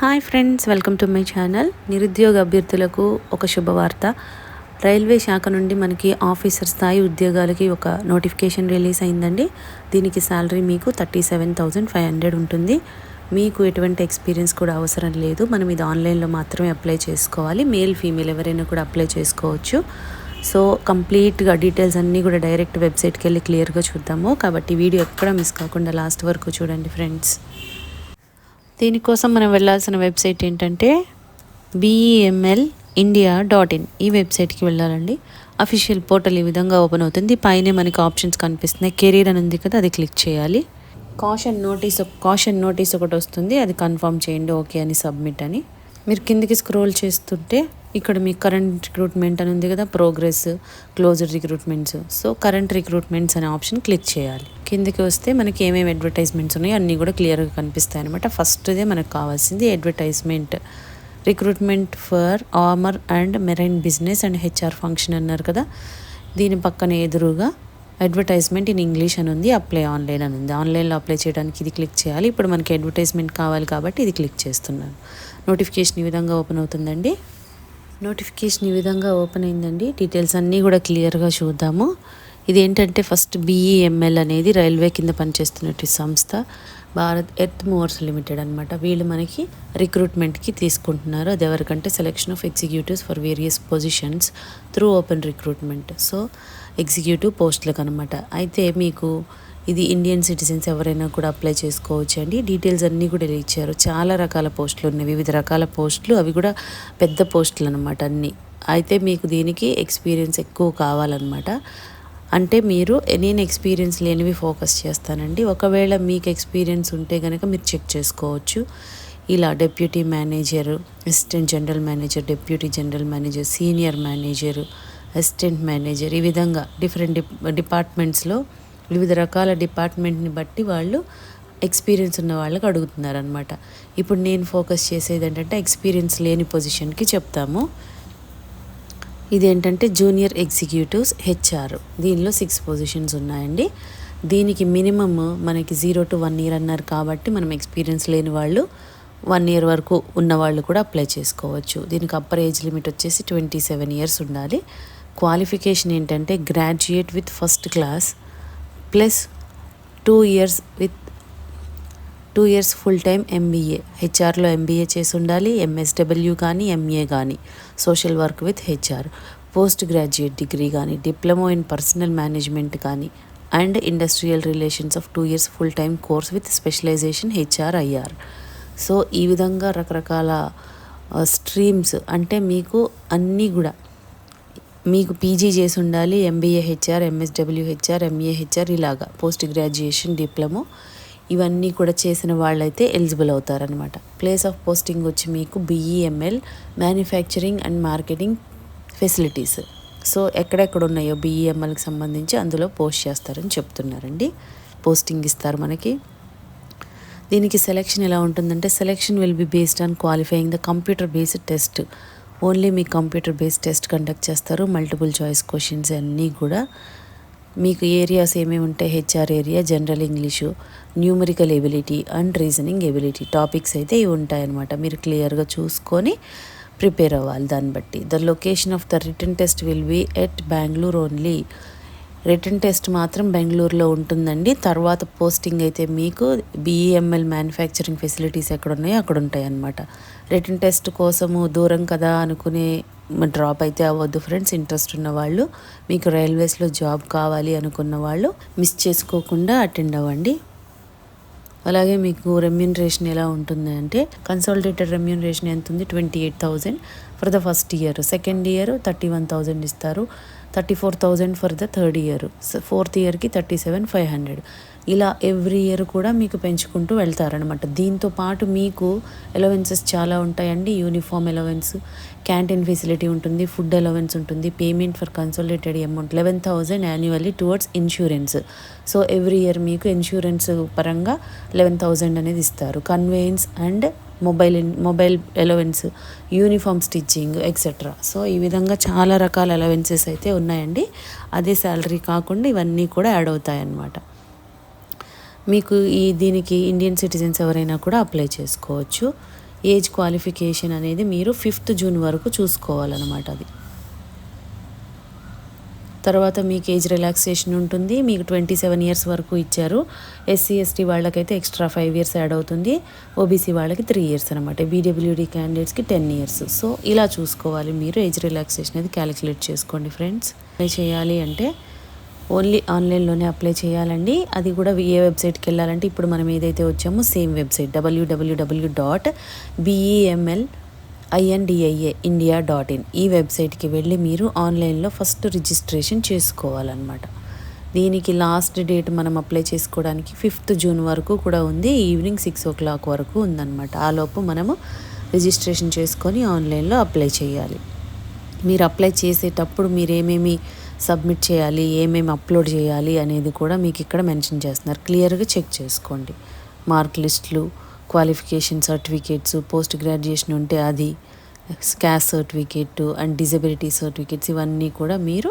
Hi friends welcome to my channel. నిరుద్యోగ అభ్యర్థులకు ఒక శుభవార్త. రైల్వే శాఖ నుండి మనకి ఆఫీసర్ స్థాయి ఉద్యోగాలకి ఒక నోటిఫికేషన్ రిలీజ్ అయిందండి. దీనికి శాలరీ మీకు thirty seven thousand five hundred ఉంటుంది. మీకు ఎటువంటి ఎక్స్పీరియన్స్ కూడా అవసరం లేదు. మనం ఇది ఆన్లైన్లో మాత్రమే అప్లై చేసుకోవాలి. మేల్ ఫీమేల్ ఎవరైనా కూడా అప్లై చేసుకోవచ్చు. సో కంప్లీట్గా డీటెయిల్స్ అన్నీ కూడా డైరెక్ట్ వెబ్సైట్కి వెళ్ళి క్లియర్గా చూద్దాము. కాబట్టి వీడియో ఎక్కడ మిస్ కాకుండా లాస్ట్ వరకు చూడండి ఫ్రెండ్స్. దీనికోసం మనం వెళ్ళాల్సిన వెబ్సైట్ ఏంటంటే బీఈఎంఎల్ ఇండియా డాట్ ఇన్ ఈ వెబ్సైట్కి వెళ్ళాలండి. అఫీషియల్ పోర్టల్ ఈ విధంగా ఓపెన్ అవుతుంది. పైనే మనకి ఆప్షన్స్ కనిపిస్తున్నాయి. కెరీర్ అని ఉంది కదా అది క్లిక్ చేయాలి. కాషన్ నోటీస్ కాషన్ నోటీస్ ఒకటి వస్తుంది. అది కన్ఫర్మ్ చేయండి ఓకే అని సబ్మిట్ అని. మీరు కిందికి స్క్రోల్ చేస్తుంటే ఇక్కడ మీ కరెంట్ రిక్రూట్మెంట్ అని ఉంది కదా progress closed recruitments so current recruitments అనే ఆప్షన్ క్లిక్ చేయాలి. కిందకి వస్తే మనకి ఏమేమి అడ్వర్టైజ్మెంట్స్ ఉన్నాయో అన్నీ కూడా క్లియర్గా కనిపిస్తాయి అనమాట ఫస్ట్దే మనకు కావాల్సింది advertisement recruitment for armour and marine business and HR function అన్నారు కదా. దీని పక్కన ఎదురుగా అడ్వర్టైజ్మెంట్ ఇన్ ఇంగ్లీష్ అని ఉంది అప్లై ఆన్లైన్ అని ఉంది. ఆన్లైన్లో అప్లై చేయడానికి ఇది క్లిక్ చేయాలి. ఇప్పుడు మనకి అడ్వర్టైజ్మెంట్ కావాలి కాబట్టి ఇది క్లిక్ చేస్తున్నాను. నోటిఫికేషన్ ఈ విధంగా ఓపెన్ అవుతుందండి. నోటిఫికేషన్ ఈ విధంగా ఓపెన్ అయిందండి. డీటెయిల్స్ అన్నీ కూడా క్లియర్గా చూద్దాము. ఇది ఏంటంటే ఫస్ట్ బీఈఎంఎల్ అనేది రైల్వే కింద పనిచేస్తున్నటువంటి సంస్థ. భారత్ ఎర్త్ మూవర్స్ లిమిటెడ్ అనమాట వీళ్ళు మనకి రిక్రూట్మెంట్కి తీసుకుంటున్నారు. అది ఎవరికంటే selection of executives for various positions through open recruitment so executive పోస్టులకు అనమాట అయితే మీకు ఇది ఇండియన్ సిటిజన్స్ ఎవరైనా కూడా అప్లై చేసుకోవచ్చు అండి డీటెయిల్స్ అన్నీ కూడా ఇచ్చారు. చాలా రకాల పోస్టులు ఉన్నాయి. వివిధ రకాల పోస్టులు అవి కూడా పెద్ద పోస్టులు అనమాట అన్నీ. అయితే మీకు దీనికి ఎక్స్పీరియన్స్ ఎక్కువ కావాలన్నమాట. అంటే మీరు నేను ఎక్స్పీరియన్స్ లేనివి ఫోకస్ చేస్తానండి. ఒకవేళ మీకు ఎక్స్పీరియన్స్ ఉంటే కనుక మీరు చెక్ చేసుకోవచ్చు. ఇలా deputy manager assistant general manager deputy general manager senior manager assistant manager ఈ విధంగా డిఫరెంట్ డిపార్ట్మెంట్స్లో వివిధ రకాల డిపార్ట్మెంట్ని బట్టి వాళ్ళు ఎక్స్పీరియన్స్ ఉన్న వాళ్ళకి అడుగుతున్నారు అనమాట ఇప్పుడు నేను ఫోకస్ చేసేది ఏంటంటే ఎక్స్పీరియన్స్ లేని పొజిషన్కి చెప్తాము. ఇదేంటంటే జూనియర్ ఎగ్జిక్యూటివ్స్ హెచ్ఆర్. దీనిలో సిక్స్ పొజిషన్స్ ఉన్నాయండి. దీనికి మినిమమ్ మనకి జీరో టు వన్ ఇయర్ అన్నారు కాబట్టి మనం ఎక్స్పీరియన్స్ లేని వాళ్ళు వన్ ఇయర్ వరకు ఉన్న వాళ్ళు కూడా అప్లై చేసుకోవచ్చు. దీనికి అప్పర్ ఏజ్ లిమిట్ వచ్చేసి ట్వంటీ సెవెన్ ఇయర్స్ ఉండాలి. క్వాలిఫికేషన్ ఏంటంటే graduate with first class. Plus two years with two years full time MBA హెచ్ఆర్లో MBA చేసి ఉండాలి ఎంఎస్డబ్ల్యూ కానీ ఎంఏ కానీ social work with HR post graduate degree కానీ డిప్లొమా ఇన్ పర్సనల్ మేనేజ్మెంట్ కానీ and industrial relations of two years full time course with specialisation HR IR so ఈ విధంగా రకరకాల uh, streams అంటే మీకు అన్నీ కూడా మీకు పీజీ చేసి ఉండాలి MBA HR MSW HR MA HR ఇలాగా పోస్ట్ గ్రాడ్యుయేషన్ డిప్లొమో ఇవన్నీ కూడా చేసిన వాళ్ళైతే ఎలిజిబుల్ అవుతారనమాట ప్లేస్ ఆఫ్ పోస్టింగ్ వచ్చి మీకు BEML manufacturing and marketing facilities. So ఎక్కడెక్కడ ఉన్నాయో బీఈఎంఎల్కి సంబంధించి అందులో పోస్ట్ చేస్తారని చెప్తున్నారండి. పోస్టింగ్ ఇస్తారు మనకి. దీనికి సెలెక్షన్ ఎలా ఉంటుందంటే selection will be based on qualifying the computer based test. Only me computer based test conduct చేస్తారు. మల్టిపుల్ చాయిస్ క్వశ్చన్స్ అన్నీ కూడా మీకు ఏరియాస్ ఏమేమి ఉంటాయి? HR area general English numerical ability and reasoning ability topics అయితే ఇవి ఉంటాయన్నమాట. మీరు క్లియర్గా చూసుకొని ప్రిపేర్ అవ్వాలి దాన్ని బట్టి. The location of the return test will be at Bengaluru only return test మాత్రం బెంగళూరులో ఉంటుందండి. తర్వాత పోస్టింగ్ అయితే మీకు బీఈఎంఎల్ మ్యానుఫ్యాక్చరింగ్ ఫెసిలిటీస్ ఎక్కడ ఉన్నాయో అక్కడ ఉంటాయి అన్నమాట రిటర్న్ టెస్ట్ కోసము దూరం కదా అనుకునే డ్రాప్ అయితే అవ్వద్దు ఫ్రెండ్స్. ఇంట్రెస్ట్ ఉన్న వాళ్ళు మీకు రైల్వేస్లో జాబ్ కావాలి అనుకున్న వాళ్ళు మిస్ చేసుకోకుండా అటెండ్ అవ్వండి. అలాగే మీకు రెమ్యూనరేషన్ ఎలా ఉంటుంది అంటే కన్సల్టేటెడ్ రెమ్యూనరేషన్ ఎంత ఉంది? Twenty eight thousand for the first year second year thirty one thousand ఇస్తారు. Thirty four thousand for the third year. Fourth ఇయర్కి థర్టీ సెవెన్ ఫైవ్ హండ్రెడ్. ఇలా ఎవ్రీ ఇయర్ కూడా మీకు పెంచుకుంటూ వెళ్తారనమాట దీంతో పాటు మీకు ఎలవెన్సెస్ చాలా ఉంటాయండి. యూనిఫామ్ ఎలవెన్స్ క్యాంటీన్ ఫెసిలిటీ ఉంటుంది ఫుడ్ అలవెన్స్ ఉంటుంది payment for consolidated amount eleven thousand annually towards insurance so every year మీకు ఇన్సూరెన్స్ పరంగా లెవెన్ థౌజండ్ అనేది ఇస్తారు. Conveyance and mobile mobile allowance uniform stitching etcetera so ఈ విధంగా చాలా రకాల అలవెన్సెస్ అయితే ఉన్నాయండి. అదే శాలరీ కాకుండా ఇవన్నీ కూడా యాడ్ అవుతాయన్నమాట. మీకు ఈ దీనికి ఇండియన్ సిటిజన్స్ ఎవరైనా కూడా అప్లై చేసుకోవచ్చు. ఏజ్ క్వాలిఫికేషన్ అనేది మీరు ఫిఫ్త్ జూన్ వరకు చూసుకోవాలన్నమాట అది. తర్వాత మీకు ఏజ్ రిలాక్సేషన్ ఉంటుంది. మీకు ట్వంటీ సెవెన్ ఇయర్స్ వరకు ఇచ్చారు. ఎస్సీ ఎస్టీ వాళ్ళకైతే ఎక్స్ట్రా ఫైవ్ ఇయర్స్ యాడ్ అవుతుంది. ఓబీసీ వాళ్ళకి త్రీ ఇయర్స్ అనమాట బీడబ్ల్యూడి క్యాండిడేట్స్కి టెన్ ఇయర్స్. సో ఇలా చూసుకోవాలి మీరు. ఏజ్ రిలాక్సేషన్ అది క్యాలిక్యులేట్ చేసుకోండి ఫ్రెండ్స్. అప్లై చేయాలి అంటే ఓన్లీ ఆన్లైన్లోనే అప్లై చేయాలండి. అది కూడా ఏ వెబ్సైట్కి వెళ్ళాలంటే ఇప్పుడు మనం ఏదైతే వచ్చామో same website W W W dot BEML I N D I A India dot in ఈ వెబ్సైట్కి వెళ్ళి మీరు ఆన్లైన్లో ఫస్ట్ రిజిస్ట్రేషన్ చేసుకోవాలన్నమాట. దీనికి లాస్ట్ డేట్ మనం అప్లై చేసుకోవడానికి ఫిఫ్త్ జూన్ వరకు కూడా ఉంది. ఈవినింగ్ సిక్స్ ఓ క్లాక్ వరకు ఉందన్నమాట. ఆలోపు మనము రిజిస్ట్రేషన్ చేసుకొని ఆన్లైన్లో అప్లై చేయాలి. మీరు అప్లై చేసేటప్పుడు మీరు ఏమేమి సబ్మిట్ చేయాలి ఏమేమి అప్లోడ్ చేయాలి అనేది కూడా మీకు ఇక్కడ మెన్షన్ చేస్తున్నారు. క్లియర్గా చెక్ చేసుకోండి. మార్క్ లిస్టులు క్వాలిఫికేషన్ సర్టిఫికేట్స్ పోస్ట్ గ్రాడ్యుయేషన్ ఉంటే అది caste certificate and disability certificates ఇవన్నీ కూడా మీరు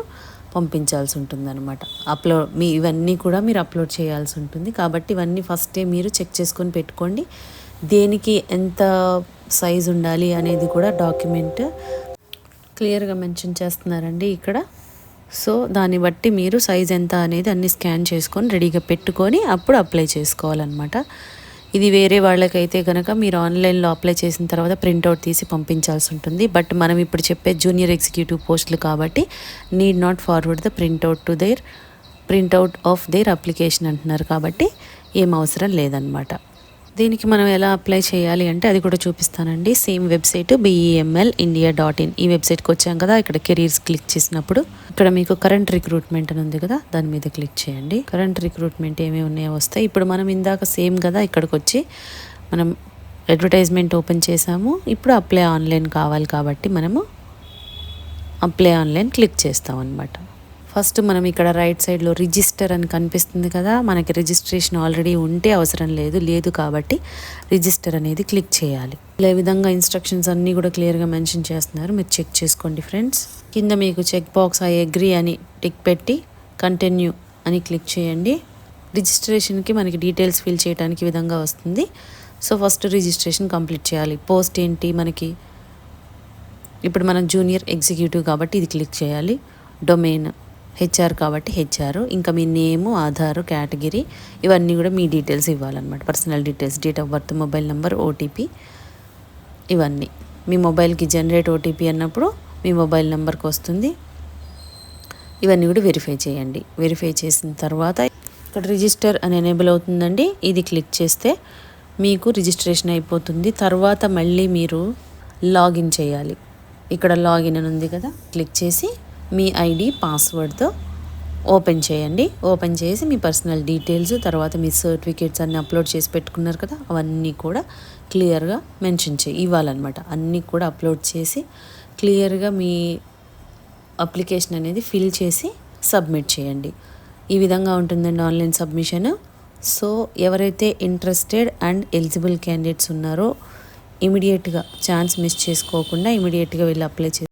పంపించాల్సి ఉంటుందన్నమాట. అప్లోడ్ మీ ఇవన్నీ కూడా మీరు అప్లోడ్ చేయాల్సి ఉంటుంది. కాబట్టి ఇవన్నీ ఫస్టే మీరు చెక్ చేసుకొని పెట్టుకోండి. దేనికి ఎంత సైజ్ ఉండాలి అనేది కూడా డాక్యుమెంట్ క్లియర్గా మెన్షన్ చేస్తున్నారండి ఇక్కడ. సో దాన్ని బట్టి మీరు సైజ్ ఎంత అనేది అన్ని స్కాన్ చేసుకొని రెడీగా పెట్టుకొని అప్పుడు అప్లై చేసుకోవాలన్నమాట. ఇది వేరే వాళ్ళకైతే కనుక మీరు ఆన్లైన్లో అప్లై చేసిన తర్వాత ప్రింట్అవుట్ తీసి పంపించాల్సి ఉంటుంది. బట్ మనం ఇప్పుడు చెప్పే జూనియర్ ఎగ్జిక్యూటివ్ పోస్టులు కాబట్టి need not forward the printout to their printout of their application అంటున్నారు కాబట్టి ఏం అవసరం లేదనమాట దీనికి మనం ఎలా అప్లై చేయాలి అంటే అది కూడా చూపిస్తానండి. Same website BEML India dot in ఈ వెబ్సైట్కి వచ్చాం కదా ఇక్కడ కెరీర్స్ క్లిక్ చేసినప్పుడు. ఇక్కడ మీకు కరెంట్ రిక్రూట్మెంట్ అని ఉంది కదా దాని మీద క్లిక్ చేయండి. కరెంట్ రిక్రూట్మెంట్ ఏమేమి ఉన్నాయో వస్తాయి. ఇప్పుడు మనం ఇందాక సేమ్ కదా ఇక్కడికి వచ్చి మనం అడ్వర్టైజ్మెంట్ ఓపెన్ చేసాము. ఇప్పుడు అప్లై ఆన్లైన్ కావాలి కాబట్టి మనము అప్లై ఆన్లైన్ క్లిక్ చేస్తాం అనమాట ఫస్ట్ మనం ఇక్కడ రైట్ సైడ్లో రిజిస్టర్ అని కనిపిస్తుంది కదా మనకి రిజిస్ట్రేషన్ ఆల్రెడీ ఉంటే అవసరం లేదు లేదు కాబట్టి రిజిస్టర్ అనేది క్లిక్ చేయాలి. ఇలా విధంగా ఇన్స్ట్రక్షన్స్ అన్నీ కూడా క్లియర్గా మెన్షన్ చేస్తున్నారు. మీరు చెక్ చేసుకోండి ఫ్రెండ్స్. కింద మీకు చెక్ బాక్స్ ఐ అగ్రీ అని టిక్ పెట్టి కంటిన్యూ అని క్లిక్ చేయండి. రిజిస్ట్రేషన్కి మనకి డీటెయిల్స్ ఫిల్ చేయడానికి విధంగా వస్తుంది. సో ఫస్ట్ రిజిస్ట్రేషన్ కంప్లీట్ చేయాలి. పోస్ట్ ఏంటి మనకి? ఇప్పుడు మనం జూనియర్ ఎగ్జిక్యూటివ్ కాబట్టి ఇది క్లిక్ చేయాలి. డొమైన్ హెచ్ఆర్ కాబట్టి హెచ్ఆర్ ఇంకా మీ నేము ఆధారు కేటగిరీ ఇవన్నీ కూడా మీ details ఇవ్వాలన్నమాట. Personal details date of birth mobile number OTP ఇవన్నీ. మీ మొబైల్కి జనరేట్ ఓటీపీ అన్నప్పుడు మీ మొబైల్ నెంబర్కి వస్తుంది. ఇవన్నీ కూడా వెరిఫై చేయండి. వెరిఫై చేసిన తర్వాత ఇక్కడ రిజిస్టర్ అని ఎనేబుల్ అవుతుందండి. ఇది క్లిక్ చేస్తే మీకు రిజిస్ట్రేషన్ అయిపోతుంది. తర్వాత మళ్ళీ మీరు లాగిన్ చేయాలి. ఇక్కడ లాగిన్ అని ఉంది కదా. క్లిక్ చేసి మీ ఐడి పాస్వర్డ్తో ఓపెన్ చేయండి. ఓపెన్ చేసి మీ పర్సనల్ డీటెయిల్స్ తర్వాత మీ సర్టిఫికేట్స్ అన్నీ అప్లోడ్ చేసి పెట్టుకున్నారు కదా అవన్నీ కూడా క్లియర్గా మెన్షన్ చేయి. ఇవ్వాలన్నమాట. అన్నీ కూడా అప్లోడ్ చేసి క్లియర్గా మీ అప్లికేషన్ అనేది ఫిల్ చేసి సబ్మిట్ చేయండి. ఈ విధంగా ఉంటుందండి ఆన్లైన్ సబ్మిషన్. సో ఎవరైతే ఇంట్రెస్టెడ్ అండ్ ఎలిజిబుల్ క్యాండిడేట్స్ ఉన్నారో ఇమీడియట్గా ఛాన్స్ మిస్ చేసుకోకుండా ఇమీడియట్గా వెళ్ళి అప్లై చే